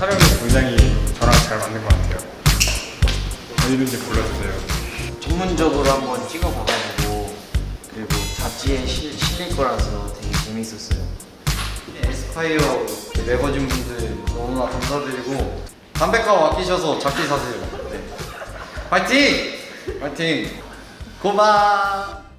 촬영이 굉장히 저랑 잘 맞는 것 같아요. 어디든지 골라주세요. 전문적으로 한번 찍어봐가지고 그리고 잡지에 실, 실릴 거라서 되게 재밌었어요. 네, 에스파이어 매거진 분들 너무나 감사드리고 담배값 아끼셔서 잡지 사세요. 네. 파이팅! 파이팅! 고마워!